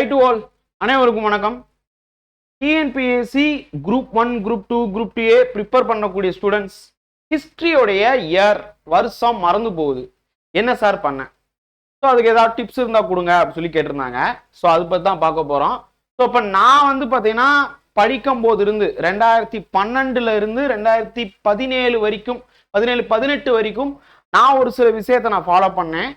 High to all அனைவருக்கும் வணக்கம். TNPSC group one group two group two A prepare பண்ணக்கூடிய students ஹிஸ்ட்ரியோடைய year வருஷம் மறந்து போகுது. என்ன சார் பண்ணேன் ஸோ அதுக்கு ஏதாவது டிப்ஸ் இருந்தால் கொடுங்க அப்படின்னு சொல்லி கேட்டிருந்தாங்க. ஸோ அது பற்றி தான் பார்க்க போகிறோம் ஸோ இப்போ நான் வந்து பார்த்தீங்கன்னா படிக்கும் போது இருந்து ரெண்டாயிரத்தி பன்னெண்டுல இருந்து ரெண்டாயிரத்தி பதினேழு வரைக்கும் பதினேழு பதினெட்டு வரைக்கும் நான் ஒரு சில விஷயத்தை நான் ஃபாலோ பண்ணேன்.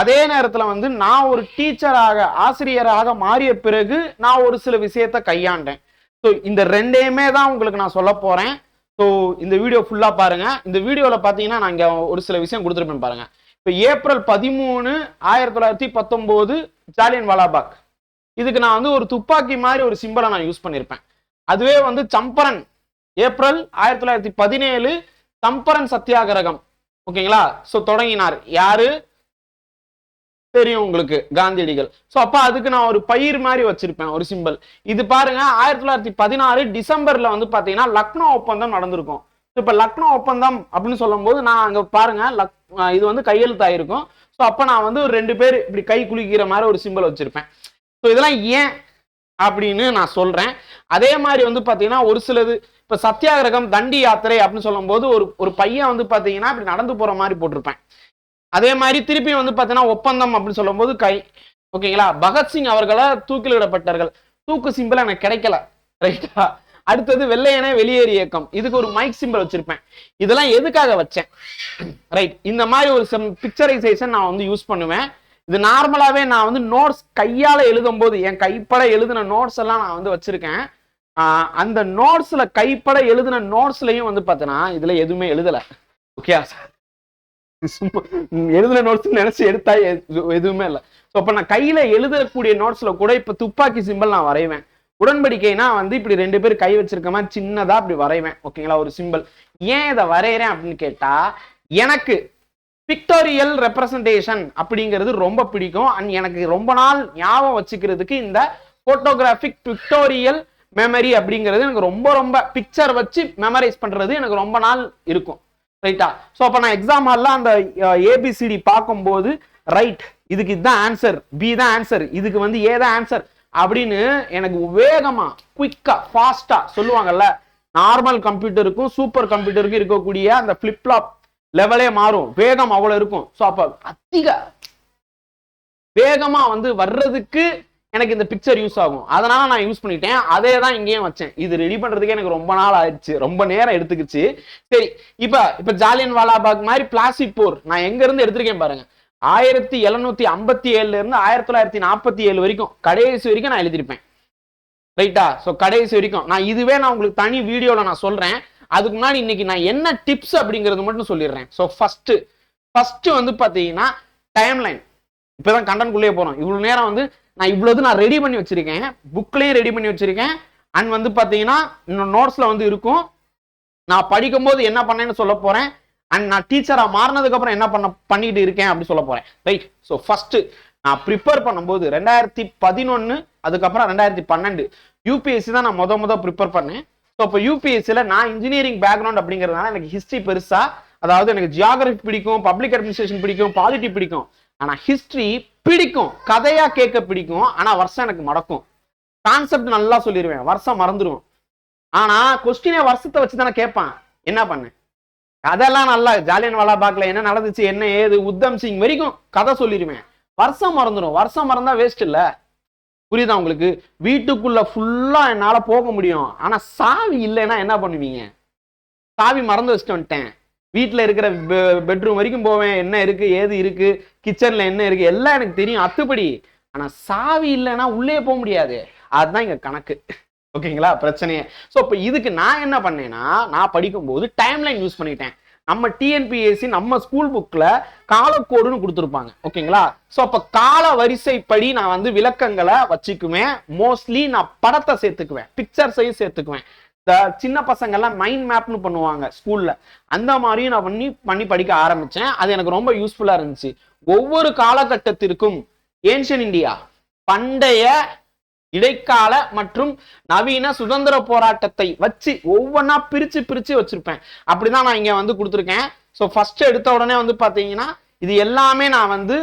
அதே நேரத்தில் வந்து நான் ஒரு டீச்சராக ஆசிரியராக மாறிய பிறகு நான் ஒரு சில விஷயத்த கையாண்டேன். ஸோ இந்த ரெண்டையுமே தான் உங்களுக்கு நான் சொல்ல போகிறேன் ஸோ இந்த வீடியோ ஃபுல்லாக பாருங்க. இந்த வீடியோவில் பார்த்தீங்கன்னா நான் இங்கே ஒரு சில விஷயம் கொடுத்துருப்பேன் பாருங்க. இப்போ ஏப்ரல் பதிமூணு ஆயிரத்தி தொள்ளாயிரத்தி பத்தொம்போது ஜாலியன் வாலாபாக் இதுக்கு நான் வந்து ஒரு துப்பாக்கி மாதிரி ஒரு சிம்பிளை நான் யூஸ் பண்ணியிருப்பேன் அதுவே வந்து சம்பரன். ஏப்ரல் ஆயிரத்தி தொள்ளாயிரத்தி பதினேழு சம்பரன் சத்தியாகிரகம். ஓகேங்களா? ஸோ தொடங்கினார். யாரு? தெரியும் உங்களுக்கு காந்தியடிகள். ஸோ அப்போ அதுக்கு நான் ஒரு பயிர் மாதிரி வச்சிருப்பேன் ஒரு சிம்பல் இது பாருங்க ஆயிரத்தி தொள்ளாயிரத்தி பதினாறு டிசம்பர்ல வந்து பாத்தீங்கன்னா லக்னோ ஒப்பந்தம் நடந்திருக்கும். இப்போ லக்னோ ஒப்பந்தம் அப்படின்னு சொல்லும்போது நான் அங்க பாருங்க லக் இது வந்து கையெழுத்தாயிருக்கும். ஸோ அப்போ நான் வந்து ஒரு ரெண்டு பேர் இப்படி கை குலுக்கிற மாதிரி ஒரு சிம்பல் வச்சிருப்பேன். ஸோ இதெல்லாம் ஏன் அப்படின்னு நான் சொல்றேன். அதே மாதிரி வந்து பாத்தீங்கன்னா ஒரு சிலது இப்போ சத்தியாகிரகம் தண்டி யாத்திரை அப்படின்னு சொல்லும்போது ஒரு ஒரு பையன் வந்து பாத்தீங்கன்னா இப்படி நடந்து போற மாதிரி போட்டிருப்பேன். அதே மாதிரி திருப்பி வந்து பார்த்தீங்கன்னா ஒப்பந்தம் அப்படின்னு சொல்லும்போது கை. ஓகேங்களா? பகத்சிங் அவர்களை தூக்கிலிடப்பட்டார்கள். தூக்கு சிம்பிள் எனக்கு கிடைக்கல. ரைட்டா அடுத்தது வெள்ளையனே வெளியேறு இயக்கம். இதுக்கு ஒரு மைக் சிம்பிள் வச்சிருப்பேன். இதெல்லாம் எதுக்காக வச்சேன்? ரைட் இந்த மாதிரி ஒரு சம் பிக்சரைசேஷன் நான் வந்து யூஸ் பண்ணுவேன். இது நார்மலாவே நான் வந்து நோட்ஸ் கையால எழுதும் போது என் கைப்பட எழுதின நோட்ஸ் எல்லாம் நான் வந்து வச்சிருக்கேன். அந்த நோட்ஸ்ல கைப்பட எழுதின நோட்ஸ்லயும் வந்து பார்த்தீங்கன்னா இதுல எதுவுமே எழுதல. ஓகே சார் சும்மா எழுதுன நோட்ஸ் நினைச்சு எடுத்தா எதுவுமே இல்லை. ஸோ அப்போ நான் கையில எழுதக்கூடிய நோட்ஸ்ல கூட இப்போ துப்பாக்கி சிம்பிள் நான் வரைவேன். உடன்படிக்கைனா வந்து இப்படி ரெண்டு பேர் கை வச்சிருக்க மாதிரி சின்னதா இப்படி வரைவேன். ஓகேங்களா ஒரு சிம்பிள் ஏன் இதை வரைகிறேன் அப்படின்னு கேட்டா எனக்கு பிக்டோரியல் ரெப்ரசன்டேஷன் அப்படிங்கிறது ரொம்ப பிடிக்கும். அண்ட் எனக்கு ரொம்ப நாள் ஞாபகம் வச்சுக்கிறதுக்கு இந்த போட்டோகிராஃபிக் பிக்டோரியல் மெமரி அப்படிங்கிறது எனக்கு ரொம்ப ரொம்ப பிக்சர் வச்சு மெமரைஸ் பண்றது எனக்கு ரொம்ப நாள் இருக்கும். ரைட்டா ஸோ அப்போ நான் எக்ஸாம் ஹாலில் அந்த ஏபிசிடி பார்க்கும்போது ரைட் இதுக்கு இதுதான் ஆன்சர் பி தான் ஆன்சர் இதுக்கு வந்து ஏ தான் ஆன்சர் அப்படின்னு எனக்கு வேகமா குயிக்கா ஃபாஸ்டா சொல்லுவாங்கல்ல நார்மல் கம்ப்யூட்டருக்கும் சூப்பர் கம்ப்யூட்டருக்கும் இருக்கக்கூடிய அந்த ஃப்ளிப்லாப் லெவலே மாறும். வேகம் அவ்வளோ இருக்கும். ஸோ அப்போ அதிக வேகமா வந்து வர்றதுக்கு எனக்கு இந்த பிக்சர் யூஸ் ஆகும். அதனால நான் யூஸ் பண்ணிட்டேன். அதே தான் இங்கேயும் வச்சேன். இது ரெடி பண்றதுக்கே எனக்கு ரொம்ப நாள் ஆயிடுச்சு. ரொம்ப நேரம் எடுத்துக்கிச்சு. சரி இப்ப இப்ப ஜாலியன் வாலாபாக் மாதிரி பிளாஸ்டிக் போர். நான் எங்க இருந்து எடுத்திருக்கேன் பாருங்க. ஆயிரத்தி எழுநூத்தி ஐம்பத்தி ஏழுல இருந்து ஆயிரத்தி தொள்ளாயிரத்தி நாற்பத்தி ஏழு வரைக்கும் கடைசி வரைக்கும் நான் எழுதியிருப்பேன். ரைட்டா ஸோ கடைசி வரைக்கும். நான் இதுவே நான் உங்களுக்கு தனி வீடியோல நான் சொல்றேன். அதுக்கு முன்னாடி இன்னைக்கு நான் என்ன டிப்ஸ் அப்படிங்கிறது மட்டும் சொல்லிடுறேன். ஸோ ஃபர்ஸ்ட் ஃபர்ஸ்ட் வந்து பாத்தீங்கன்னா டைம்லைன் இப்போதான் கண்டன்குள்ளேயே போறோம். இவ்வளவு நேரம் வந்து நான் இவ்வளவு நான் ரெடி பண்ணி வச்சிருக்கேன். புக்லேயும் ரெடி பண்ணி வச்சிருக்கேன். அண்ட் வந்து பாத்தீங்கன்னா இன்னும் நோட்ஸ்ல வந்து இருக்கும். நான் படிக்கும்போது என்ன பண்ணேன்னு சொல்ல போறேன். அண்ட் நான் டீச்சரா மாறினதுக்கு அப்புறம் என்ன பண்ண பண்ணிட்டு இருக்கேன் அப்படி சொல்ல போறேன். ரைட் ஸோ ஃபர்ஸ்ட் நான் ப்ரிப்பேர் பண்ணும்போது ரெண்டாயிரத்தி பதினொன்னு அதுக்கப்புறம் ரெண்டாயிரத்தி பன்னெண்டு. யூபிஎஸ்சி தான் நான் முத முத ப்ரிப்பேர் பண்ணேன். ஸோ இப்போ யூபிஎஸ்சியில் நான் இன்ஜினியரிங் பேக்ரவுண்ட் அப்படிங்கிறதுனால எனக்கு ஹிஸ்ட்ரி பெருசா அதாவது எனக்கு ஜியாகிரபி பிடிக்கும் பப்ளிக் அட்மினிஸ்ட்ரேஷன் பிடிக்கும் பாலிட்டி பிடிக்கும். ஆனால் ஹிஸ்ட்ரி பிடிக்கும். கதையா கேட்க பிடிக்கும். ஆனா வருஷம் எனக்கு மடக்கும். கான்செப்ட் நல்லா சொல்லிடுவேன் வருஷம் மறந்துடுவேன் ஆனா கொஸ்டினே வருஷத்தை வச்சு தானே கேட்பான். என்ன பண்ணேன் அதெல்லாம் நல்லா ஜாலியன் வாலாபாக்ல என்ன நடந்துச்சு? என்ன ஏது? உத்தம் சிங் வரைக்கும் கதை சொல்லிடுவேன் வருஷம் மறந்துடும் வருஷம் மறந்தா வேஸ்ட் இல்ல. புரியுதா உங்களுக்கு? வீட்டுக்குள்ள ஃபுல்லா என்னால போக முடியும். ஆனா சாவி இல்லைன்னா என்ன பண்ணுவீங்க? சாவி மறந்து வச்சுட்டு வந்துட்டேன். வீட்டில் இருக்கிற பெட்ரூம் வரைக்கும் போவேன். என்ன இருக்கு? ஏது இருக்கு? கிச்சன்ல என்ன இருக்கு? எல்லாம் எனக்கு தெரியும். அத்துப்படி. ஆனா சாவி இல்லைன்னா உள்ளே போக முடியாது. அதுதான் இங்க கணக்கு. ஓகேங்களா? பிரச்சனையே. ஸோ இப்போ இதுக்கு நான் என்ன பண்ணேன்னா நான் படிக்கும்போது டைம்லைன் யூஸ் பண்ணிட்டேன். நம்ம டிஎன்பிஎஸ்சி நம்ம ஸ்கூல் புக்ல காலக்கோடுன்னு கொடுத்துருப்பாங்க. ஓகேங்களா? ஸோ அப்போ கால வரிசைப்படி நான் வந்து விளக்கங்களை வச்சுக்குவேன். மோஸ்ட்லி நான் படத்தை சேர்த்துக்குவேன். பிக்சர்ஸையும் சேர்த்துக்குவேன். இந்த சின்ன பசங்கள்லாம் மைண்ட் மேப்னு பண்ணுவாங்க ஸ்கூல்ல அந்த மாதிரியும் நான் பண்ணி பண்ணி படிக்க ஆரம்பிச்சேன். அது எனக்கு ரொம்ப யூஸ்ஃபுல்லா இருந்துச்சு. ஒவ்வொரு காலகட்டத்திற்கும் ஏன்ஷியன் இந்தியா பண்டைய இடைக்கால மற்றும் நவீன சுதந்திர போராட்டத்தை வச்சு ஒவ்வொன்றா பிரிச்சு பிரிச்சு வச்சிருப்பேன். அப்படிதான் நான் இங்க வந்து கொடுத்துருக்கேன். ஸோ ஃபர்ஸ்ட் எடுத்த உடனே வந்து பாத்தீங்கன்னா இது எல்லாமே நான் வந்து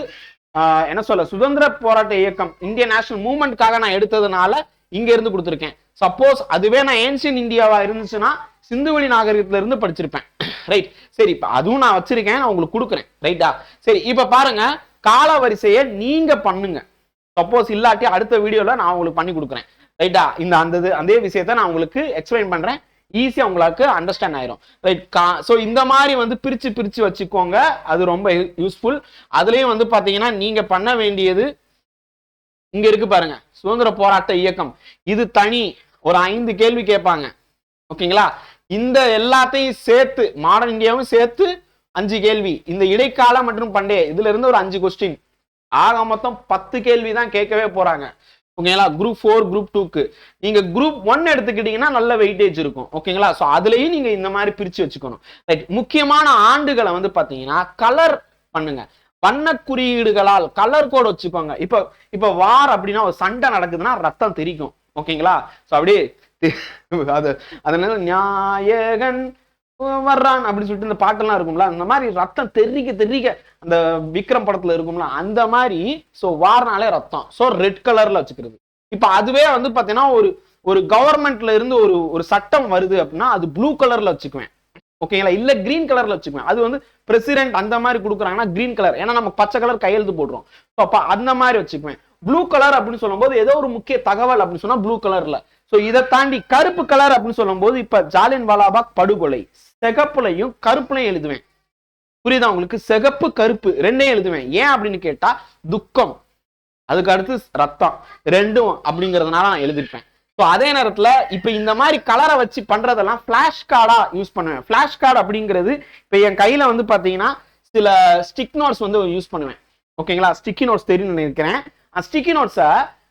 என்ன சொல்ல சுதந்திர போராட்ட இயக்கம் இந்தியன் நேஷனல் மூவ்மெண்ட்காக நான் எடுத்ததுனால இங்க இருந்து கொடுத்துருக்கேன். சப்போஸ் அதுவே நான் ஏன்சியன் இந்தியாவா இருந்துச்சுன்னா சிந்துவெளி நாகரிகத்துல இருந்து படிச்சிருப்பேன். ரைட் சரி இப்ப அதுவும் நான் வச்சிருக்கேன் நான் உங்களுக்கு கொடுக்குறேன். ரைட்டா சரி இப்ப பாருங்க கால வரிசையை நீங்க பண்ணுங்க. சப்போஸ் இல்லாட்டி அடுத்த வீடியோல நான் உங்களுக்கு பண்ணி கொடுக்குறேன். ரைட்டா இந்த அந்த இது- அதே விஷயத்த நான் உங்களுக்கு எக்ஸ்பிளைன் பண்றேன். ஈஸியா உங்களுக்கு அண்டர்ஸ்டாண்ட் ஆயிரும். ரைட் கா ஸோ இந்த மாதிரி வந்து பிரிச்சு பிரிச்சு வச்சுக்கோங்க. அது ரொம்ப யூஸ்ஃபுல் அதுலயும் வந்து பாத்தீங்கன்னா நீங்க பண்ண வேண்டியது இங்க இருக்கு பாருங்க. சுதந்திர போராட்ட இயக்கம். இது தனி. ஒரு ஐந்து கேள்வி கேட்பாங்க. ஓகேங்களா? இந்த எல்லாத்தையும் சேர்த்து மாடர்ன் இந்தியாவும் சேர்த்து அஞ்சு கேள்வி. இந்த இடைக்கால மற்றும் பண்டைய இதுல இருந்து ஒரு அஞ்சு கொஸ்டின் ஆக மொத்தம் பத்து கேள்வி தான் கேட்கவே போறாங்க. ஓகேங்களா? குரூப் ஃபோர் குரூப் டூக்கு நீங்க குரூப் ஒன் எடுத்துக்கிட்டீங்கன்னா நல்ல வெயிட்டேஜ் இருக்கும். ஓகேங்களா? ஸோ அதுலயும் நீங்க இந்த மாதிரி பிரிச்சு வச்சுக்கணும். ரைட் முக்கியமான ஆண்டுகளை வந்து பாத்தீங்கன்னா கலர் பண்ணுங்க. வண்ண குறியீடுகளால் கலர் கோட் வச்சுக்கோங்க. இப்போ இப்போ வார் அப்படின்னா ஒரு சண்டை நடக்குதுன்னா ரத்தம் தெரிக்கும். ஓகேங்களா? ஸோ அப்படியே அது அதனால நியாயகன் வர்றான் அப்படின்னு சொல்லிட்டு இந்த பாட்டெல்லாம் இருக்கும்ல அந்த மாதிரி ரத்தம் தெரிக்க தெரிக்க அந்த விக்ரம் படத்துல இருக்கும்ல அந்த மாதிரி ஸோ வாரனாலே ரத்தம். ஸோ ரெட் கலர்ல வச்சுக்கிறது. இப்போ அதுவே வந்து பார்த்தீங்கன்னா ஒரு ஒரு கவர்மெண்ட்ல இருந்து ஒரு ஒரு சட்டம் வருது அப்படின்னா அது ப்ளூ கலர்ல வச்சுக்குவேன். ஓகேங்களா? இல்ல கிரீன் கலர்ல வச்சுக்குவேன். அது வந்து பிரசிடென்ட் அந்த மாதிரி கொடுக்குறாங்கன்னா கிரீன் கலர் ஏன்னா நம்ம பச்சை கலர் கையெழுத்து போடுறோம் ஸோ அந்த மாதிரி வச்சுக்குவேன். ப்ளூ கலர் அப்படின்னு சொல்லும்போது ஏதோ ஒரு முக்கிய தகவல் அப்படின்னு சொன்னா ப்ளூ கலர்ல ஸோ இதை தாண்டி கருப்பு கலர் அப்படின்னு சொல்லும்போது இப்ப ஜாலியன் வாலாபாக் படுகொலை. சிகப்புலையும் கருப்புலையும் எழுதுவேன். புரியுதா உங்களுக்கு? சிகப்பு கருப்பு ரெண்டையும் எழுதுவேன். ஏன் அப்படின்னு கேட்டா துக்கம். அதுக்கு அடுத்து ரத்தம். ரெண்டும் அப்படிங்கிறதுனால நான் எழுதிருப்பேன். ஸோ அதே நேரத்தில் இப்போ இந்த மாதிரி கலரை வச்சு பண்ணுறதெல்லாம் ஃப்ளாஷ் கார்டாக யூஸ் பண்ணுவேன். ஃப்ளாஷ் கார்டு அப்படிங்கிறது இப்போ என் கையில் வந்து பார்த்தீங்கன்னா சில ஸ்டிக் நோட்ஸ் வந்து யூஸ் பண்ணுவேன். ஓகேங்களா ஸ்டிக்கி நோட்ஸ் தெரியும்னு நினைக்கிறேன். அந்த ஸ்டிக்கி நோட்ஸை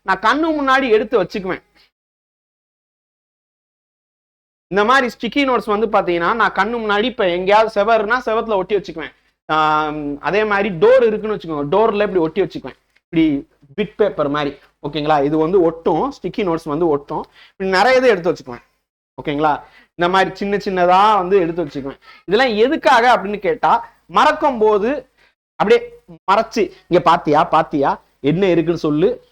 நான் கண்ணு முன்னாடி எடுத்து வச்சுக்குவேன். இந்த மாதிரி ஸ்டிக்கி நோட்ஸ் வந்து பார்த்தீங்கன்னா நான் கண்ணு முன்னாடி இப்போ எங்கேயாவது செவர்னா செவத்தில் ஒட்டி வச்சுக்குவேன். அதே மாதிரி டோர் இருக்குன்னு வச்சுக்கோங்க. டோரில் இப்படி ஒட்டி வச்சுக்குவேன். இப்படி பிட் பேப்பர் மாதிரி. ஓகேங்களா இது வந்து ஒட்டும். ஸ்டிக்கி நோட்ஸ் வந்து ஒட்டும். இப்படி நிறைய இது எடுத்து வச்சுக்குவேன். ஓகேங்களா இந்த மாதிரி சின்ன சின்னதாக வந்து எடுத்து வச்சுக்குவேன். இதெல்லாம் எதுக்காக அப்படின்னு கேட்டால் மறக்கும் போது அப்படியே மறைச்சு இங்கே பாத்தியா பாத்தியா? என்ன இருக்குன்னு சொல்லு.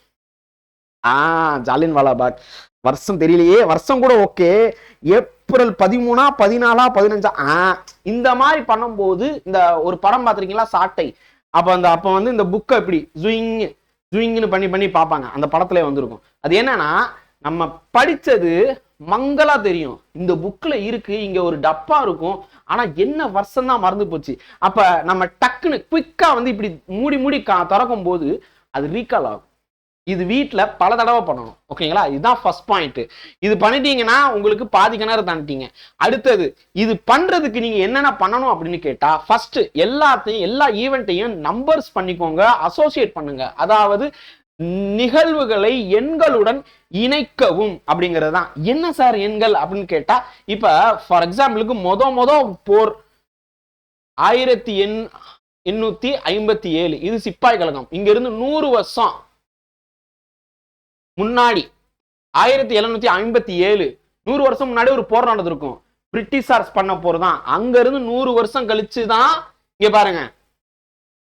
ஆ ஜாலியன் வாலாபாக் வருஷம் தெரியலையே. வருஷம் கூட ஓகே. ஏப்ரல் பதிமூணா பதினாலா பதினஞ்சா? ஆ இந்த மாதிரி பண்ணும்போது இந்த ஒரு படம் பார்த்துருக்கீங்களா? சாட்டை. அப்ப அந்த அப்ப வந்து இந்த புக்கை இப்படி ஜுயிங் ஜுயிங்னு பண்ணி பண்ணி பார்ப்பாங்க. அந்த படத்துல வந்திருக்கும். அது என்னன்னா நம்ம படிச்சது மங்களா தெரியும். இந்த புக்ல இருக்கு. இங்க ஒரு டப்பா இருக்கும். ஆனா என்ன வருஷம் தான் மறந்து போச்சு. அப்ப நம்ம டக்குன்னு குயிக்கா வந்து இப்படி மூடி மூடி கா- திறக்கும் போது அது ரீகால் ஆகும். இது வீட்டில் பல தடவை பண்ணணும். ஓகேங்களா இதுதான் ஃபர்ஸ்ட் பாயிண்ட் இது பண்ணிட்டீங்கன்னா உங்களுக்கு பாதி கிணறு தாண்டிட்டீங்க அடுத்தது இது பண்றதுக்கு நீங்க என்னென்ன பண்ணணும் அப்படின்னு கேட்டா ஃபர்ஸ்ட் எல்லாத்தையும் எல்லா ஈவெண்ட்டையும் நம்பர்ஸ் பண்ணிக்கோங்க அசோசியேட் பண்ணுங்க. அதாவது நிகழ்வுகளை எண்களுடன் இணைக்கவும் அப்படிங்கிறது தான் என்ன சார் எண்கள் அப்படின்னு கேட்டா இப்போ ஃபார் எக்ஸாம்பிளுக்கு மொத மொத போர். ஆயிரத்தி எண் எண்ணூத்தி ஐம்பத்தி ஏழு. இது சிப்பாய் கழகம். இங்க இருந்து நூறு வருஷம் முன்னாடி. ஆயிரத்தி எழுநூத்தி ஐம்பத்தி ஏழு. நூறு வருஷம் முன்னாடி ஒரு போர் நடந்திருக்கும். பிரிட்டிஷார்ஸ் பண்ண போர் தான். அங்க இருந்து நூறு வருஷம் கழிச்சு தான் இங்க பாருங்க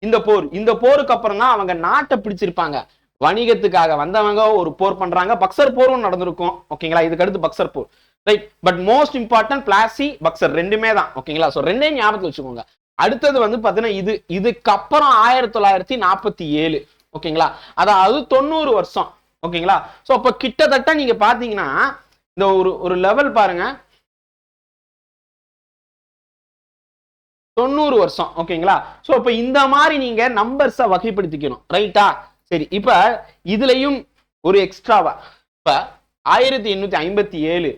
இந்த போர். இந்த போருக்கு அப்புறம் தான் அவங்க நாட்டை பிடிச்சிருப்பாங்க. வணிகத்துக்காக வந்தவங்க ஒரு போர் பண்றாங்க. பக்சர் போரும் நடந்திருக்கும். ஓகேங்களா? இதுக்கு அடுத்து பக்சர் போர். Right but most important Plassey Buxar ரெண்டுமே தான். ஓகேங்களா? ஸோ ரெண்டே ஞாபகத்தில் வச்சுக்கோங்க. அடுத்தது வந்து பாத்தீங்கன்னா இது இதுக்கப்புறம் ஆயிரத்தி தொள்ளாயிரத்தி நாற்பத்தி ஏழு ஓகேங்களா? அதாவது தொண்ணூறு வருஷம் ஓகேங்களா? ஸோ அப்போ கிட்டத்தட்ட நீங்க பாத்தீங்கன்னா இந்த ஒரு ஒரு லெவல் பாருங்க. தொண்ணூறு வருஷம் ஓகேங்களா? ஸோ இப்போ இந்த மாதிரி நீங்க நம்பர்ஸை வகைப்படுத்திக்கணும் ரைட்டா சரி இப்ப இதுலயும் ஒரு எக்ஸ்ட்ராவா இப்ப ஆயிரத்தி எண்ணூத்தி ஐம்பத்தி ஏழு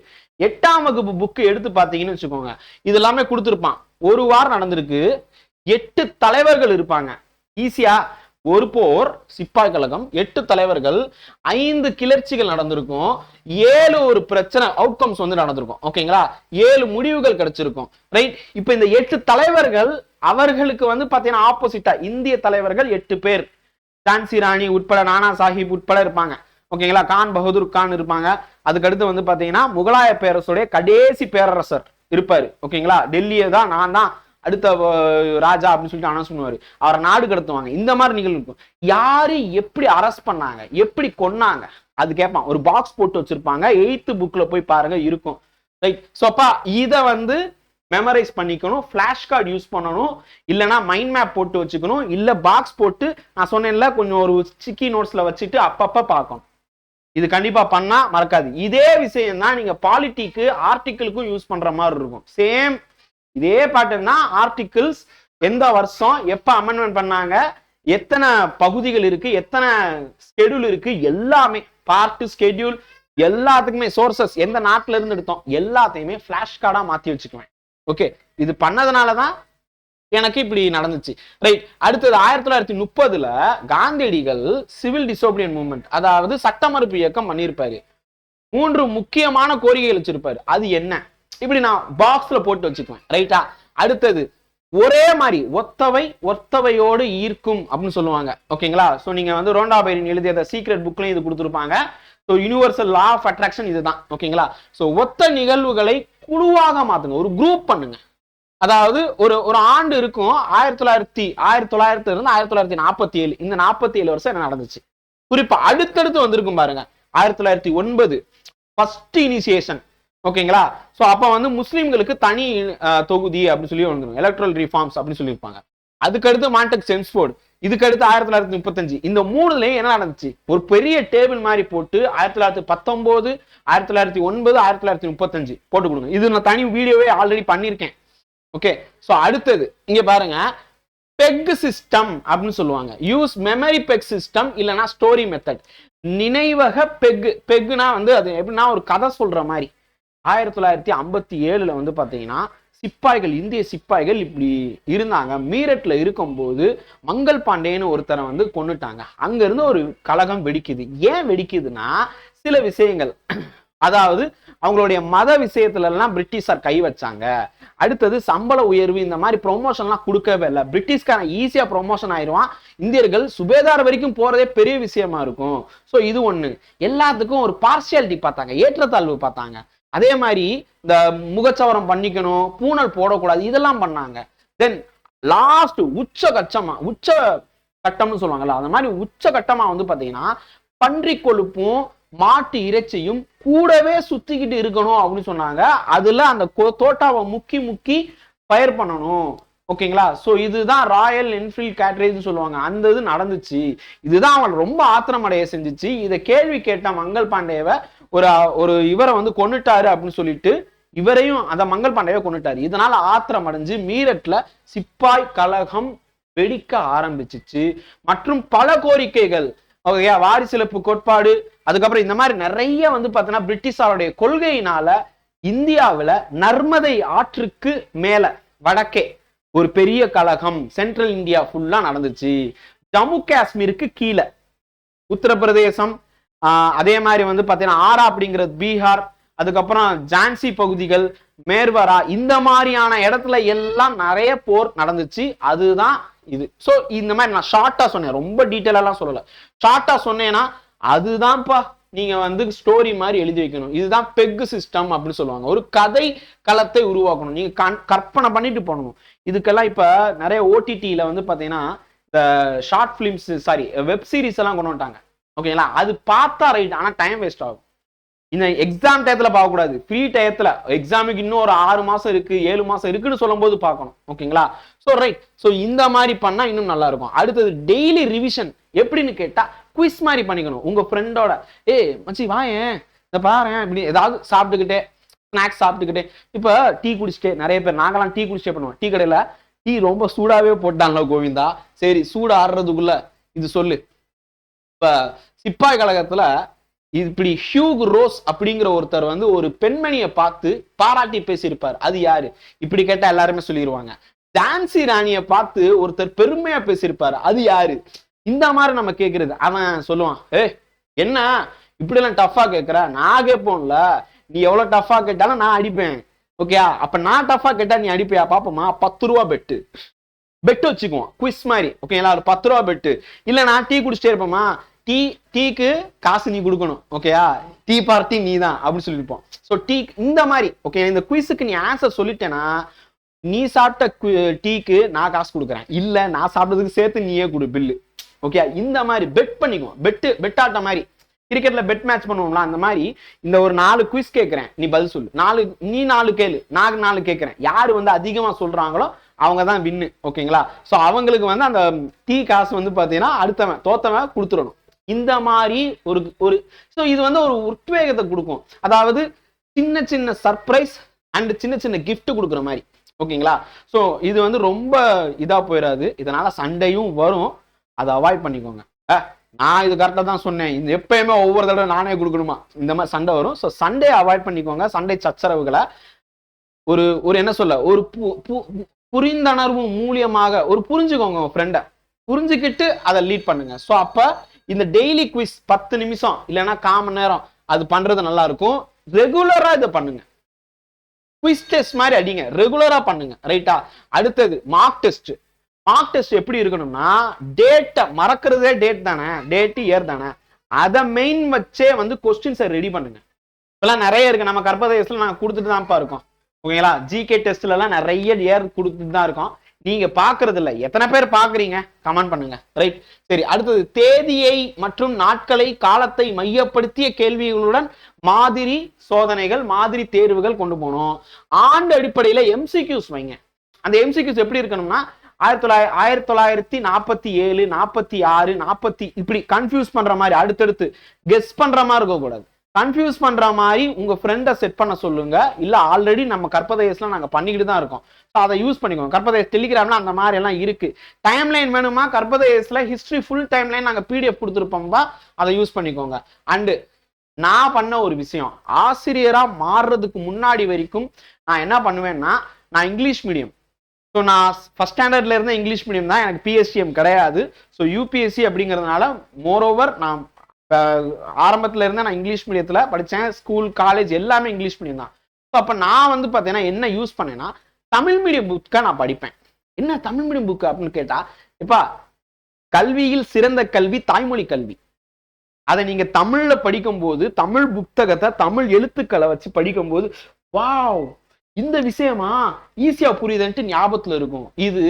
எட்டாம் வகுப்பு புக்கு எடுத்து பார்த்தீங்கன்னு வச்சுக்கோங்க. இது எல்லாமே கொடுத்துருப்பான். ஒரு வாரம் நடந்திருக்கு. எட்டு தலைவர்கள் இருப்பாங்க. ஈஸியா ஒரு போர் சிப்பாய் கழகம் எட்டு தலைவர்கள் ஐந்து கிளர்ச்சிகள் நடந்திருக்கும். ஏழு ஒரு பிரச்சனை அவுட்கம்ஸ் வந்து நடந்திருக்கும். ஓகேங்களா ஏழு முடிவுகள் கிடைச்சிருக்கும். ரைட் இப்போ இந்த எட்டு தலைவர்கள் அவர்களுக்கு வந்து பாத்தீங்கன்னா ஆப்போசிட்டா இந்திய தலைவர்கள் எட்டு பேர். ஜான்சி ராணி உட்பட நானா சாஹிப் உட்பட இருப்பாங்க. ஓகேங்களா? கான் பகதூர் கான் இருப்பாங்க. அதுக்கடுத்து வந்து பாத்தீங்கன்னா முகலாய பேரரசுடைய கடைசி பேரரசர் இருப்பாரு. ஓகேங்களா? டெல்லியை தான் நான் தான் அடுத்த ராஜா அப்படின்னு சொல்லிட்டு அனௌன்ஸ் பண்ணுவாரு. அவரை நாடு கடத்துவாங்க. இந்த மாதிரி நிகழ்வு இருக்கும். யாரு எப்படி அரெஸ்ட் பண்ணாங்க? எப்படி கொன்னாங்க? அது கேட்பான் ஒரு பாக்ஸ் போட்டு வச்சிருப்பாங்க. எயித்து புக்ல போய் பாருங்க இருக்கும். ரைட் ஸோ அப்பா இதை வந்து மெமரைஸ் பண்ணிக்கணும். ஃப்ளாஷ் கார்டு யூஸ் பண்ணணும். இல்லைனா மைண்ட் மேப் போட்டு வச்சுக்கணும். இல்லை பாக்ஸ் போட்டு நான் சொன்னேன்ல கொஞ்சம் ஒரு சிக்கி நோட்ஸில் வச்சுட்டு அப்பப்போ பார்க்கணும். இது கண்டிப்பா பண்ணா மறக்காது. இதே விஷயம் தான் நீங்க பாலிட்டிக்கு ஆர்டிக்கிளுக்கும் யூஸ் பண்ற மாதிரி இருக்கும். சேம் இதே பேட்டர்ன் தான் ஆர்டிகிள்ஸ் எந்த வருஷம் எப்ப அமெண்ட்மெண்ட் பண்ணாங்க எத்தனை பகுதிகள் இருக்கு எத்தனை ஸ்கெடியூல் இருக்கு எல்லாமே பார்ட் ஸ்கெடியூல் எல்லாத்துக்குமே சோர்சஸ் எந்த நாட்டுல இருந்து எடுத்தோம் எல்லாத்தையுமே ஃபிளாஷ் கார்டா மாத்தி வச்சுக்குவேன். ஓகே இது பண்ணதுனால தான் எனக்கு இப்படி நடந்துச்சு. ரைட் அடுத்தது ஆயிரத்தி தொள்ளாயிரத்தி முப்பதுல காந்தியடிகள் சிவில் டிசோபிடியன் மூவ்மெண்ட் அதாவது சட்ட மறுப்பு இயக்கம் பண்ணியிருப்பாரு. மூன்று முக்கியமான கோரிக்கைகள் வச்சிருப்பாரு. அது என்ன? இப்படி நான் பாக்ஸ்ல போட்டு வச்சுக்குவேன். ரைட்டா அடுத்தது ஒரே மாதிரி ஒத்தவை ஒத்தவையோடு ஈர்க்கும் அப்படின்னு சொல்லுவாங்க. ஓகேங்களா ஸோ நீங்க வந்து ரோண்டா பைரின் எழுதிய சீக்ரெட் புக்லையும் இது கொடுத்துருப்பாங்க. So universal law of attraction இதுதான். ஓகேங்களா ஸோ ஒத்த நிகழ்வுகளை குழுவாக மாத்துங்க. ஒரு குரூப் பண்ணுங்க. அதாவது ஒரு ஒரு ஆண்டு இருக்கும் ஆயிரத்தி தொள்ளாயிரத்தி ஆயிரத்தி தொள்ளாயிரத்துல இருந்து ஆயிரத்தி தொள்ளாயிரத்தி நாற்பத்தி ஏழு இந்த நாற்பத்தி ஏழு வருஷம் என்ன நடந்துச்சு? குறிப்பா அடுத்தடுத்து வந்திருக்கும் பாருங்க. ஆயிரத்தி தொள்ளாயிரத்தி ஒன்பது ஃபர்ஸ்ட் இனிஷியேஷன் ஓகேங்களா? ஸோ அப்போ வந்து முஸ்லீம்களுக்கு தனி தொகுதி அப்படின்னு சொல்லி வந்துடும் எலக்ட்ரல் ரிஃபார்ம்ஸ் அப்படின்னு சொல்லியிருப்பாங்க. அதுக்கடுத்து மாண்டக் சென்ஸ்போர்டு இதுக்கடுத்து ஆயிரத்தி தொள்ளாயிரத்தி முப்பத்தஞ்சு. இந்த மூணுலையும் என்ன நடந்துச்சு? ஒரு பெரிய டேபிள் மாதிரி போட்டு ஆயிரத்தி தொள்ளாயிரத்தி பத்தொன்பது ஆயிரத்தி தொள்ளாயிரத்தி ஒன்பது ஆயிரத்தி தொள்ளாயிரத்தி முப்பத்தஞ்சு போட்டு கொடுங்க. இது நான் தனி வீடியோவே ஆல்ரெடி பண்ணியிருக்கேன். ஓகே ஸோ அடுத்தது இங்கே பாருங்க. பெக் சிஸ்டம் அப்படின்னு சொல்லுவாங்க. யூஸ் மெமரி பெக் சிஸ்டம் இல்லைன்னா ஸ்டோரி மெத்தட் நினைவக பெக் பெக்குனா வந்து அது எப்படின்னா ஒரு கதை சொல்ற மாதிரி. ஆயிரத்தி தொள்ளாயிரத்தி ஐம்பத்தி ஏழுல வந்து பார்த்தீங்கன்னா சிப்பாய்கள் இந்திய சிப்பாய்கள் இப்படி இருந்தாங்க. மீரட்ல இருக்கும்போது மங்கள் பாண்டேன்னு ஒருத்தரை வந்து கொண்டுட்டாங்க அங்கிருந்து ஒரு கலகம் வெடிக்குது. ஏன் வெடிக்குதுன்னா சில விஷயங்கள். அதாவது அவங்களுடைய மத விஷயத்துல எல்லாம் பிரிட்டிஷார் கை வச்சாங்க. அடுத்தது சம்பள உயர்வு இந்த மாதிரி ப்ரொமோஷன்லாம் கொடுக்கவே இல்லை. பிரிட்டிஷ்காரன் ஈஸியாக ப்ரொமோஷன் ஆயிடுவான். இந்தியர்கள் சுபேதார் வரைக்கும் போகிறதே பெரிய விஷயமா இருக்கும். ஸோ இது ஒன்று எல்லாத்துக்கும் ஒரு பார்சியாலிட்டி பார்த்தாங்க. ஏற்றத்தாழ்வு பார்த்தாங்க. அதே மாதிரி இந்த முகச்சவரம் பண்ணிக்கணும் பூனல் போடக்கூடாது இதெல்லாம் பண்ணாங்க. தென் லாஸ்ட் உச்ச கட்சமா உச்ச கட்டம்னு சொல்லுவாங்கல்ல அந்த மாதிரி உச்ச கட்டமா வந்து பாத்தீங்கன்னா பன்றி கொழுப்பும் மாட்டு இறைச்சியும் கூடவே சுத்திக்கிட்டு இருக்கணும் அப்படின்னு சொன்னாங்க. அதுல அந்த தோட்டாவை முக்கி முக்கி ஃபயர் பண்ணணும். ஓகேங்களா? ஸோ இதுதான் ராயல் என்ஃபீல்ட் கேட்ரேஜ்னு சொல்லுவாங்க. அந்த இது நடந்துச்சு. இதுதான் அவன் ரொம்ப ஆத்திரமடைய செஞ்சிச்சு. இதை கேள்வி கேட்ட மங்கள் பாண்டேவை ஒரு ஒரு இவரை வந்து கொன்னுட்டாரு அப்படின்னு சொல்லிட்டு இவரையும் அந்த மங்கள் பாண்டேவை கொன்னுட்டாரு. இதனால ஆத்திரம் அடைஞ்சு மீரட்ல சிப்பாய் கழகம் வெடிக்க ஆரம்பிச்சிச்சு. மற்றும் பல கோரிக்கைகள். ஓகே வாரிசிலப்பு கோட்பாடு அதுக்கப்புறம் இந்த மாதிரி நிறைய வந்து பார்த்தோன்னா பிரிட்டிஷாருடைய கொள்கையினால இந்தியாவுல நர்மதை ஆற்றுக்கு மேல வடக்கே ஒரு பெரிய கழகம் சென்ட்ரல் இந்தியா ஃபுல்லா நடந்துச்சு. ஜம்மு காஷ்மீருக்கு கீழே உத்தரப்பிரதேசம் ஆஹ் அதே மாதிரி வந்து பார்த்தீங்கன்னா ஆரா அப்படிங்கிறது பீகார் அதுக்கப்புறம் ஜான்சி பகுதிகள் மேர்வரா இந்த மாதிரியான இடத்துல எல்லாம் நிறைய போர் நடந்துச்சு. அதுதான் இது. ஸோ இந்த மாதிரி நான் ஷார்ட்டாக சொன்னேன். ரொம்ப டீட்டெயிலெல்லாம் சொல்லலை. ஷார்ட்டாக சொன்னேன்னா அதுதான்ப்பா நீங்கள் வந்து ஸ்டோரி மாதிரி எழுதி வைக்கணும். இதுதான் பெக் சிஸ்டம் அப்படின்னு சொல்லுவாங்க. ஒரு கதை களத்தை உருவாக்கணும். நீங்கள் கண்- கற்பனை பண்ணிட்டு போகணும். இதுக்கெல்லாம் இப்போ நிறைய ஓடிடியில் வந்து பார்த்தீங்கன்னா இந்த short films sorry web series எல்லாம் கொண்டு வந்துட்டாங்க. ஓகேங்களா அது பார்த்தா ரைட் ஆனால் டைம் வேஸ்ட் ஆகும். இந்த எக்ஸாம் டயத்துல பார்க்கக்கூடாது. ஃப்ரீ டயத்துல எக்ஸாமுக்கு இன்னும் ஒரு ஆறு மாசம் இருக்கு ஏழு மாசம் இருக்குன்னு சொல்லும்போது பார்க்கணும். ஓகேங்களா? ஸோ ரைட் ஸோ இந்த மாதிரி பண்ணா இன்னும் நல்லா இருக்கும். அடுத்தது டெய்லி ரிவிஷன் எப்படின்னு கேட்டா குவிஸ் மாதிரி பண்ணிக்கணும். உங்க ஃப்ரெண்டோட ஏய் மச்சி வாயேன் இந்த பாரு இப்படி ஏதாவது சாப்பிட்டுக்கிட்டே ஸ்நாக்ஸ் சாப்பிட்டுக்கிட்டே. இப்போ டீ குடிச்சிட்டே நிறைய பேர் நாங்களாம் டீ குடிச்சிட்டே பண்ணுவோம். டீ கடையில டீ ரொம்ப சூடாவே போட்டாங்களோ கோவிந்தா. சரி சூடு ஆடுறதுக்குள்ள இது சொல்லு. இப்ப சிப்பாய் கழகத்துல இப்படி ஹியூக் ரோஸ் அப்படிங்கிற ஒருத்தர் வந்து ஒரு பெண்மணியை பார்த்து பாராட்டி பேசியிருப்பார். அது யாரு? இப்படி கேட்டா எல்லாருமே சொல்லிடுவாங்க டான்சி ராணியை பார்த்து ஒருத்தர் பெருமையா பேசியிருப்பாரு. அது யாரு? இந்த மாதிரி நம்ம கேக்குறது. அவன் சொல்லுவான் ஏ என்ன? இப்படி எல்லாம் டஃபா கேக்குற? நான் கேட்போம்ல. நீ எவ்வளவு டஃபா கேட்டாலும் நான் அடிப்பேன். ஓகேயா அப்ப நான் டஃபா கேட்டா நீ அடிப்பியா? பாப்போமா பத்து ரூபா பெட்டு பெட் வச்சுக்குவோம். குவிஸ் மாதிரி. ஓகேங்களா ஒரு பத்து ரூபா பெட்டு இல்ல நான் டீ குடிச்சிட்டே இருப்போமா டீ டீக்கு காசு நீ கொடுக்கணும் ஓகேயா டீ பார்ட்டி நீ தான் அப்படின்னு சொல்லியிருப்போம் ஸோ டீ இந்த மாதிரி ஓகே இந்த குவிஸுக்கு நீ ஆன்சர் சொல்லிட்டேன்னா நீ சாப்பிட்ட டீக்கு நான் காசு கொடுக்குறேன். இல்லை நான் சாப்பிட்டதுக்கு சேர்த்து நீயே கொடு பில்லு ஓகே இந்த மாதிரி பெட் பண்ணிக்குவோம். பெட்டு பெட் ஆட்ட மாதிரி. கிரிக்கெட்ல பெட் மேட்ச் பண்ணுவோம்ல அந்த மாதிரி இந்த ஒரு நாலு குவிஸ் கேட்கறேன். நீ பதில் சொல்லு. நாலு நீ நாலு கேளு நான் நாலு கேட்கறேன். யாரு வந்து அதிகமா சொல்றாங்களோ அவங்க தான் வின்னு ஓகேங்களா ஸோ அவங்களுக்கு வந்து அந்த டீ காசு வந்து பார்த்தீங்கன்னா அடுத்தவன் தோத்தவன் கொடுத்துடணும். இந்த மாதிரி ஒரு ஒரு ஸோ இது வந்து ஒரு உத்வேகத்தை கொடுக்கும். அதாவது சின்ன சின்ன சர்ப்ரைஸ் அண்ட் சின்ன சின்ன கிஃப்ட் கொடுக்குற மாதிரி. ஓகேங்களா? ஸோ இது வந்து ரொம்ப இதாக போயிடாது இதனால சண்டையும் வரும். அதை அவாய்ட் பண்ணிக்கோங்க. நான் இது கரெக்டாக தான் சொன்னேன். இந்த எப்பயுமே ஒவ்வொரு தடவை நானே கொடுக்கணுமா? இந்த மாதிரி சண்டை வரும். ஸோ சண்டையை அவாய்ட் பண்ணிக்கோங்க. சண்டை சச்சரவுகளை. ஒரு ஒரு என்ன சொல்ல? ஒரு பு- பு- புரிந்துணர்வு மூலியமாக ஒரு புரிஞ்சுக்கோங்க உங்க ஃப்ரெண்டை புரிஞ்சுக்கிட்டு அதை லீட் பண்ணுங்க. ஸோ அப்போ இந்த டெய்லி குவிஸ் பத்து நிமிஷம் இல்லைன்னா கால் மணி நேரம் அது பண்றது நல்லா இருக்கும் ரெகுலரா இதை பண்ணுங்க. குவிஸ் டெஸ்ட் மாதிரி அடிங்க. ரெகுலரா பண்ணுங்க. ரைட்டா அடுத்தது மார்க் டெஸ்ட் மார்க் டெஸ்ட் எப்படி இருக்கணும்னா டேட்டை மறக்கிறதே டேட் தானே? டேட்டு இயர் தானே? அதை மெயின் வச்சே வந்து கொஸ்டின்ஸை ரெடி பண்ணுங்க. இப்பெல்லாம் நிறைய இருக்கு. நம்ம கர்ப்பதேசத்துல நாங்கள் கொடுத்துட்டு தான்ப்பா இருக்கோம். ஓகேங்களா? ஜிகே டெஸ்ட்லலாம் நிறைய இயர் கொடுத்துட்டு தான் இருக்கோம். நீங்க பாக்குறது இல்ல எத்தனை பேர் பாக்குறீங்க? கமெண்ட் பண்ணுங்க. ரைட் சரி அடுத்தது தேதியை மற்றும் நாட்களை காலத்தை மையப்படுத்திய கேள்விகளுடன் மாதிரி சோதனைகள் மாதிரி தேர்வுகள் கொண்டு போகணும். ஆண்டு அடிப்படையில எம்சிக்யூஸ் வைங்க. அந்த எம்சிக்யூஸ் எப்படி இருக்கணும்னா ஆயிரத்தி தொள்ளாயிர ஆயிரத்தி தொள்ளாயிரத்தி நாற்பத்தி ஏழு நாற்பத்தி ஆறு நாற்பத்தி இப்படி கன்ஃபியூஸ் பண்ற மாதிரி அடுத்தடுத்து கெஸ் பண்ற மாதிரி இருக்கக்கூடாது. கன்ஃபியூஸ் பண்ற மாதிரி உங்க ஃப்ரெண்டை செட் பண்ண சொல்லுங்க. இல்ல ஆல்ரெடி நம்ம கற்பதேசல நாங்க பண்ணிக்கிட்டு தான் இருக்கோம். ஸோ அதை யூஸ் பண்ணிக்கோங்க. கற்பதேச டெலிகிராம்ல அந்த மாதிரி எல்லாம் இருக்கு. டைம் லைன் வேணுமா? கற்பதேசல ஹிஸ்டரி ஃபுல் டைம் லைன் நாங்க பிடிஎஃப் கொடுத்துருப்போம்பா அதை யூஸ் பண்ணிக்கோங்க. அண்டு நான் பண்ண ஒரு விஷயம். ஆசிரியரா மாறுறதுக்கு முன்னாடி வரைக்கும் நான் என்ன பண்ணுவேன்னா நான் இங்கிலீஷ் மீடியம் ஸோ நான் ஃபர்ஸ்ட் ஸ்டாண்டர்ட்ல இருந்த இங்கிலீஷ் மீடியம் தான். எனக்கு பிஎஸ்டிஎம் கிடையாது. ஸோ யூபிஎஸ்சி அப்படிங்கிறதுனால மோரோவர் நான் ஆரம்பத்துல இருந்தே நான் இங்கிலீஷ் மீடியத்துல படித்தேன் ஸ்கூல் காலேஜ் எல்லாமே இங்கிலீஷ் மீடியம் தான். ஸோ அப்போ நான் வந்து பார்த்தீங்கன்னா என்ன யூஸ் பண்ணேன்னா தமிழ் மீடியம் புக்கை நான் படிப்பேன். என்ன தமிழ் மீடியம் புக்கு அப்படின்னு கேட்டா இப்போ கல்வியில் சிறந்த கல்வி தாய்மொழி கல்வி. அதை நீங்க தமிழ்ல படிக்கும்போது தமிழ் புத்தகத்தை தமிழ் எழுத்துக்களை வச்சு படிக்கும்போது வாவ் இந்த விஷயமா ஈஸியா புரியுதுன்ட்டு ஞாபகத்துல இருக்கும். இது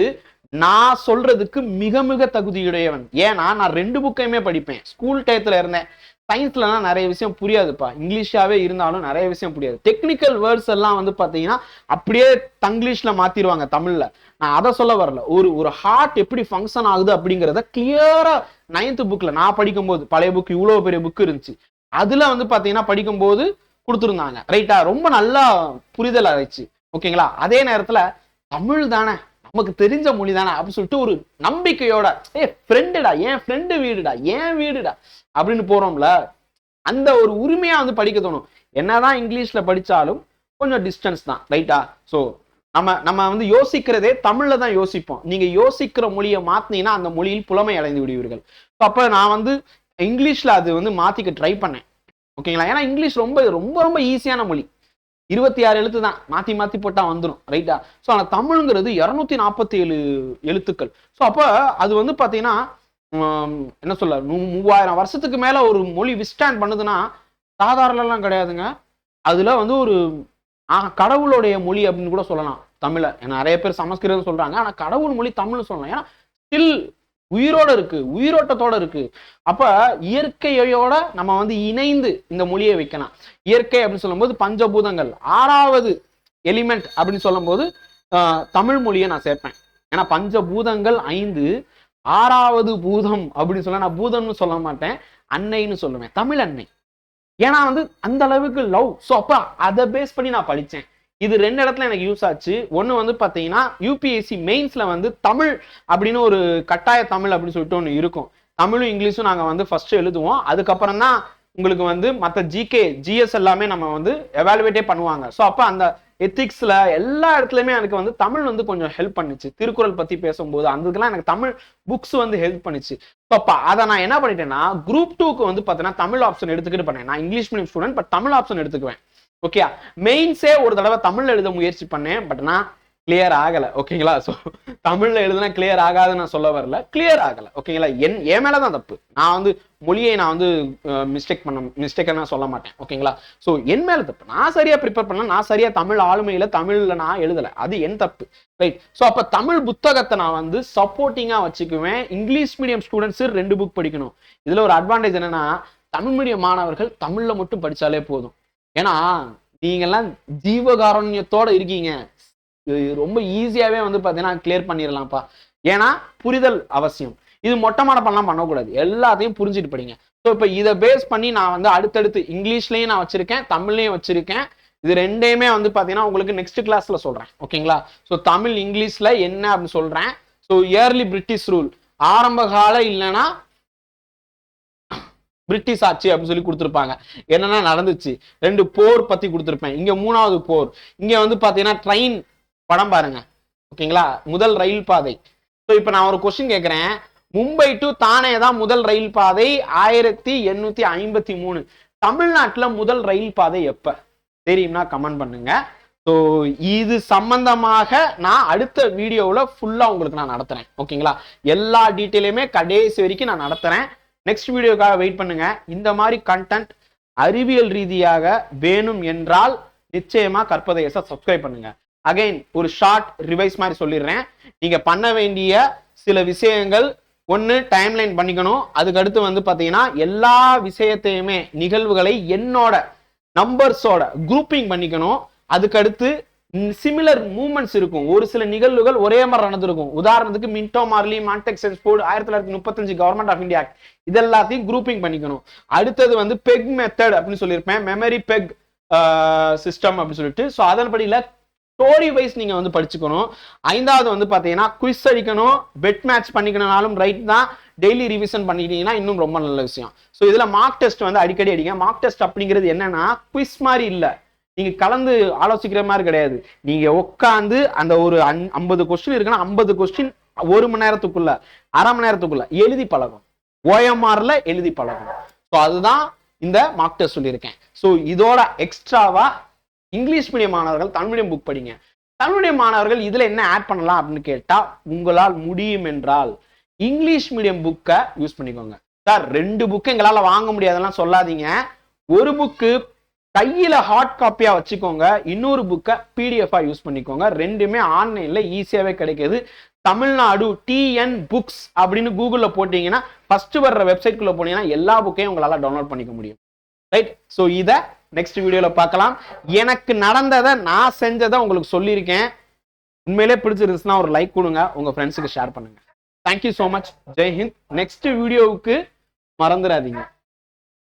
நான் சொல்றதுக்கு மிக மிக தகுதியுடையவன். ஏன்னா நான் ரெண்டு புக்கையுமே படிப்பேன். ஸ்கூல் டயத்துல இருந்தேன். சயின்ஸ்லலாம் நிறைய விஷயம் புரியாதுப்பா. இங்கிலீஷாவே இருந்தாலும் நிறைய விஷயம் புரியாது. டெக்னிக்கல் வேர்ட்ஸ் எல்லாம் வந்து பாத்தீங்கன்னா அப்படியே தங்கிலீஷ்ல மாத்திடுவாங்க தமிழ்ல. நான் அதை சொல்ல வரல. ஒரு ஒரு ஹார்ட் எப்படி ஃபங்க்ஷன் ஆகுது அப்படிங்கிறத கிளியரா நைன்த் புக்ல நான் படிக்கும்போது பழைய புக் இவ்வளவு பெரிய புக் இருந்துச்சு. அதுல வந்து பாத்தீங்கன்னா படிக்கும்போது கொடுத்துருந்தாங்க. ரைட்டா ரொம்ப நல்லா புரிதல் ஆயிடுச்சு. ஓகேங்களா அதே நேரத்துல தமிழ் தானே? நமக்கு தெரிஞ்ச மொழி தானே அப்படின்னு சொல்லிட்டு ஒரு நம்பிக்கையோட ஏ ஃப்ரெண்டுடா ஏன் ஃப்ரெண்டு வீடுடா ஏன் வீடுடா அப்படின்னு போறோம்ல அந்த ஒரு உரிமையா வந்து படிக்க தோணும். என்னதான் இங்கிலீஷ்ல படிச்சாலும் கொஞ்சம் டிஸ்டன்ஸ் தான் ரைட்டா ஸோ நம்ம நம்ம வந்து யோசிக்கிறதே தமிழ்ல தான் யோசிப்போம். நீங்க யோசிக்கிற மொழியை மாத்தினீங்கன்னா அந்த மொழியில் புலமை அடைந்து விடுவீர்கள். ஸோ அப்ப நான் வந்து இங்கிலீஷ்ல அது வந்து மாத்திக்க ட்ரை பண்ணேன். ஓகேங்களா? ஏன்னா இங்கிலீஷ் ரொம்ப ரொம்ப ரொம்ப ஈஸியான மொழி. இருபத்தி ஆறு எழுத்து தான் மாற்றி மாற்றி போட்டால் வந்துடும் ரைட்டா ஸோ ஆனால் தமிழ்ங்கிறது இரநூத்தி நாற்பத்தி ஏழு எழுத்துக்கள். ஸோ அப்போ அது வந்து பார்த்தீங்கன்னா என்ன சொல்ல மூவாயிரம் வருஷத்துக்கு மேலே ஒரு மொழி விஸ்டாண்ட் பண்ணுதுன்னா சாதாரணலாம் கிடையாதுங்க. அதில் வந்து ஒரு ஆ, கடவுளுடைய மொழி அப்படின்னு கூட சொல்லலாம் தமிழை. ஏன்னா நிறைய பேர் சமஸ்கிருதம் சொல்கிறாங்க ஆனால் கடவுள் மொழி தமிழ்னு சொல்லலாம். ஏன்னா ஸ்டில் உயிரோட இருக்கு உயிரோட்டத்தோட இருக்கு. அப்ப இயற்கையோட நம்ம வந்து இணைந்து இந்த மொழியை வைக்கலாம். இயற்கை அப்படின்னு சொல்லும்போது பஞ்சபூதங்கள். ஆறாவது எலிமெண்ட் அப்படின்னு சொல்லும்போது தமிழ் மொழியை நான் சேர்ப்பேன். ஏன்னா பஞ்சபூதங்கள் ஐந்து ஆறாவது பூதம் அப்படின்னு சொல்ல நான் பூதம்னு சொல்ல மாட்டேன் அன்னைன்னு சொல்லுவேன். தமிழ் அன்னை. ஏன்னா வந்து அந்த அளவுக்கு லவ். ஸோ அப்போ அதை பேஸ் பண்ணி நான் படித்தேன் இது ரெண்டு இடத்துல எனக்கு யூஸ் ஆச்சு. ஒன்று வந்து பார்த்தீங்கன்னா யூபிஎஸ்சி மெயின்ஸில் வந்து தமிழ் அப்படின்னு ஒரு கட்டாய தமிழ் அப்படின்னு சொல்லிட்டு ஒன்று இருக்கும். தமிழும் இங்கிலீஷும் நாங்கள் வந்து ஃபஸ்ட்டு எழுதுவோம். அதுக்கப்புறம் தான் உங்களுக்கு வந்து மற்ற ஜிகே ஜிஎஸ் எல்லாமே நம்ம வந்து எவாலுவேட்டே பண்ணுவாங்க. ஸோ அப்போ அந்த எத்திக்ஸில் எல்லா இடத்துலையுமே எனக்கு வந்து தமிழ் வந்து கொஞ்சம் ஹெல்ப் பண்ணுச்சு. திருக்குறள் பற்றி பேசும்போது அந்த இதுக்கெல்லாம் எனக்கு தமிழ் புக்ஸ் வந்து ஹெல்ப் பண்ணுச்சு. ஸோ அப்போ அதை நான் என்ன பண்ணிட்டேன்னா குரூப் டூக்கு வந்து பார்த்தீங்கன்னா தமிழ் ஆப்ஷன் எடுத்துக்கிட்டு பண்ணேன். நான் English medium student but Tamil option எடுத்துக்குவேன். ஓகே மெயின்ஸே ஒரு தடவை தமிழ்ல எழுத முயற்சி பண்ணேன் பட் நான் கிளியர் ஆகல. ஓகேங்களா ஸோ தமிழ்ல எழுதுனா கிளியர் ஆகாதுன்னு நான் சொல்ல வரல. கிளியர் ஆகல. ஓகேங்களா என் என் மேலே தான் தப்பு. நான் வந்து மொழியை நான் வந்து மிஸ்டேக் பண்ண மிஸ்டேக்கை நான் சொல்ல மாட்டேன். ஓகேங்களா ஸோ என் மேல தப்பு. நான் சரியா ப்ரிப்பேர் பண்ணல. நான் சரியா தமிழ் ஆளுமையில தமிழ்ல நான் எழுதலை. அது என் தப்பு. ரைட் ஸோ அப்ப தமிழ் புத்தகத்தை நான் வந்து சப்போர்ட்டிங்கா வச்சுக்குவேன். இங்கிலீஷ் மீடியம் ஸ்டூடெண்ட்ஸு ரெண்டு புக் படிக்கணும். இதுல ஒரு அட்வான்டேஜ் என்னன்னா தமிழ் மீடியம் மாணவர்கள் தமிழ்ல மட்டும் படிச்சாலே போதும். ஏன்னா நீங்கெல்லாம் ஜீவகாரண்யத்தோட இருக்கீங்க. ரொம்ப ஈஸியாவே வந்து பார்த்தீங்கன்னா கிளியர் பண்ணிடலாம்ப்பா ஏன்னா புரிதல் அவசியம். இது மொட்டை மடப்பெல்லாம் பண்ணக்கூடாது. எல்லாத்தையும் புரிஞ்சுட்டு படிங்க. ஸோ இப்போ இதை பேஸ் பண்ணி நான் வந்து அடுத்தடுத்து இங்கிலீஷ்லையும் நான் வச்சிருக்கேன் தமிழ்லையும் வச்சிருக்கேன். இது ரெண்டையுமே வந்து பார்த்தீங்கன்னா உங்களுக்கு நெக்ஸ்ட் கிளாஸ்ல சொல்றேன். ஓகேங்களா ஸோ தமிழ் இங்கிலீஷ்ல என்ன அப்படின்னு சொல்றேன். ஸோ இயர்லி பிரிட்டிஷ் ரூல் ஆரம்ப கால இல்லைன்னா பிரிட்டிஷ் ஆட்சி அப்படின்னு சொல்லி கொடுத்துருப்பாங்க. என்னென்ன நடந்துச்சு. ரெண்டு போர் பத்தி கொடுத்துருப்பேன். இங்க மூணாவது போர். இங்க வந்து பாத்தீங்கன்னா ட்ரெயின் படம் பாருங்க. ஓகேங்களா? முதல் ரயில் பாதை. ஸோ இப்போ நான் ஒரு கொஸ்டின் கேட்குறேன் மும்பை டு தானே தான் முதல் ரயில் பாதை? ஆயிரத்தி எண்ணூத்தி ஐம்பத்தி மூணு. தமிழ்நாட்டில் முதல் ரயில் பாதை எப்ப? தெரியும்னா கமெண்ட் பண்ணுங்க. ஸோ இது சம்பந்தமாக நான் அடுத்த வீடியோவில் ஃபுல்லாக உங்களுக்கு நான் நடத்துறேன். ஓகேங்களா? எல்லா டீட்டெயிலுமே கடைசி வரைக்கும் நான் நடத்துறேன். நெக்ஸ்ட் வீடியோக்காக வெயிட் பண்ணுங்க. இந்த மாதிரி கண்டென்ட் அறிவியல் ரீதியாக வேணும் என்றால் நிச்சயமா கற்பதையச சப்ஸ்கிரைப் பண்ணுங்க. அகைன் ஒரு ஷார்ட் ரிவைஸ் மாதிரி சொல்லிடுறேன். நீங்க பண்ண வேண்டிய சில விஷயங்கள் ஒன்று டைம்லைன் பண்ணிக்கணும். அதுக்கடுத்து வந்து பார்த்தீங்கன்னா எல்லா விஷயத்தையுமே நிகழ்வுகளை என்னோட நம்பர்ஸோட குரூப்பிங் பண்ணிக்கணும். அதுக்கடுத்து சிமிலர் மூமெண்ட்ஸ் இருக்கும். ஒரு சில நிகழ்வுகள் ஒரே மாதிரி நடந்திருக்கும். உதாரணத்துக்கு மின்டோ மார்லி மான்டெக் சென்ஸ்போர்ட் ஆயிரத்தி தொள்ளாயிரத்தி முப்பத்தஞ்சு கவர்மெண்ட் ஆஃப் இந்தியா இது எல்லாத்தையும் குரூப்பிங் பண்ணிக்கணும். அடுத்தது வந்து பெக் மெத்தட் அப்படின்னு சொல்லியிருப்பேன். மெமரி பெக் சிஸ்டம் அப்படின்னு சொல்லிட்டு. ஸோ அதன்படியில் ஸ்டோரி வைஸ் நீங்கள் வந்து படிச்சுக்கணும். ஐந்தாவது வந்து பார்த்தீங்கன்னா குவிஸ் அடிக்கணும். பெட் மேட்ச் பண்ணிக்கணும்னாலும் ரைட் தான். டெய்லி ரிவிஷன் பண்ணிக்கிட்டீங்கன்னா இன்னும் ரொம்ப நல்ல விஷயம். ஸோ இதில் மார்க் டெஸ்ட் வந்து அடிக்கடி அடிங்க. மார்க் டெஸ்ட் அப்படிங்கிறது என்னன்னா குவிஸ் மாதிரி இல்லை. நீங்க கலந்து ஆலோசிக்கிற மாதிரி கிடையாது. நீங்க உட்காந்து அந்த ஒரு ஐம்பது கொஸ்டின் இருக்குன்னா ஐம்பது கொஸ்டின் ஒரு மணி நேரத்துக்குள்ள அரை மணி நேரத்துக்குள்ள எழுதி பழகும் ஓஎம்ஆர்ல எழுதி பழகும் ஸோ அதுதான் இந்த மார்க் டெஸ்ட் சொல்லியிருக்கேன். ஸோ இதோட எக்ஸ்ட்ராவா இங்கிலீஷ் மீடியம் மாணவர்கள் தமிழ் மீடியம் புக் படிங்க. தமிழ் மீடியம் மாணவர்கள் இதுல என்ன ஆட் பண்ணலாம் அப்படின்னு கேட்டா உங்களால் முடியும் என்றால் இங்கிலீஷ் மீடியம் புக்கை யூஸ் பண்ணிக்கோங்க. சார் ரெண்டு புக்கு எங்களால் வாங்க முடியாதெல்லாம் சொல்லாதீங்க. ஒரு புக்கு கையில ஹார்ட் காப்பியா வச்சுக்கோங்க. இன்னொரு புக்கை பிடிஎஃபா யூஸ் பண்ணிக்கோங்க. ரெண்டுமே ஆன்லைன்ல ஈஸியாவே கிடைக்குது. தமிழ்நாடு டிஎன் புக்ஸ் அப்படின்னு கூகுளில் போட்டீங்கன்னா ஃபர்ஸ்ட் வர்ற வெப்சைட்குள்ளே போனீங்கன்னா எல்லா புக்கையும் உங்களால டவுன்லோட் பண்ணிக்க முடியும். ரைட் ஸோ இதை நெக்ஸ்ட் வீடியோவில் பார்க்கலாம். எனக்கு நடந்ததை நான் செஞ்சதை உங்களுக்கு சொல்லியிருக்கேன். உண்மையிலே பிடிச்சிருந்துச்சுன்னா ஒரு லைக் கொடுங்க. உங்கள் ஃப்ரெண்ட்ஸுக்கு ஷேர் பண்ணுங்க. தேங்க்யூ ஸோ மச் ஜெய்ஹிந்த் நெக்ஸ்ட் வீடியோவுக்கு மறந்துடாதீங்க.